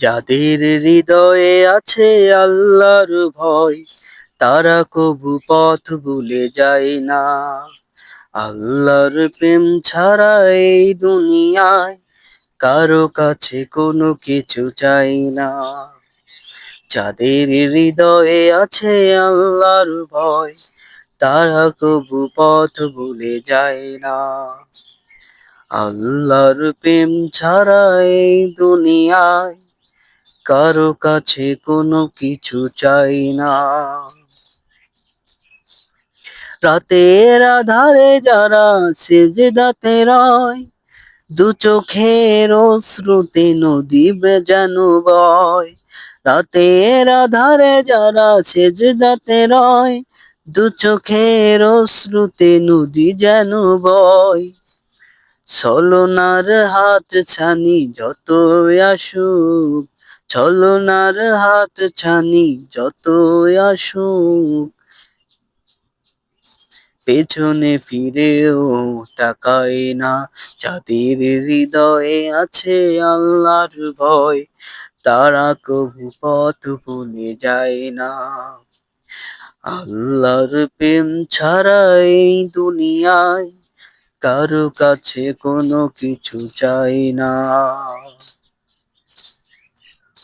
যাদের হৃদয়ে আছে আল্লাহর ভয়, তারা কবু পথ ভুলে যায় না। আল্লাহর প্রেম ছাড়া এই দুনিয়ায় কারও কাছে কোনো কিছু চাই না। যাদের হৃদয়ে আছে আল্লাহর ভয়, তারা কবু পথ ভুলে যায় না। আল্লাহর প্রেম ছাড়া এই দুনিয়ায় কারও কাছে কোনো কিছু চাই না। রাতের আধারে যারা সেজদাতে রয়, দু চোখের শ্রুতি নদী যেন বয়। রাতের আধারে যারা সেজদাতে রয়, দু চোখের শ্রুতি নদী যেন বয়। ছলনার হাত ছানি যত আসুক ছলনার হাত ছানি যত আসুক, পেছনে ফিরেও তাকায় না। যাদের হৃদয়ে আছে আল্লাহর ভয়, তারা কবু পথ ভুলে যায় না। আল্লাহর প্রেম ছাড়া এই দুনিয়ায় কারও কাছে কোনো কিছু চাই না।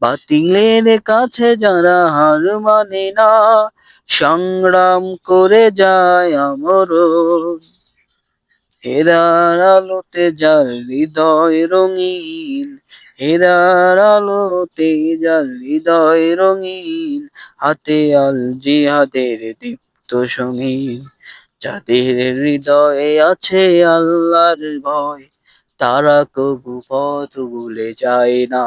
বাতিলের কাছে যারা হার মানে না, সংগ্রাম করে যায় আমর হেরার আলোতে যার হৃদয় রঙিন, হেরার আলোতে যার হৃদয় রঙিন, হাতে আল জিহাদের দীপ্ত সঙ্গীন। যাদের হৃদয়ে আছে আল্লাহর ভয়, তারা কবু পথ ভুলে যায় না।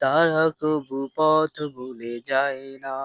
তারা কবু পথ ভুলে যায় না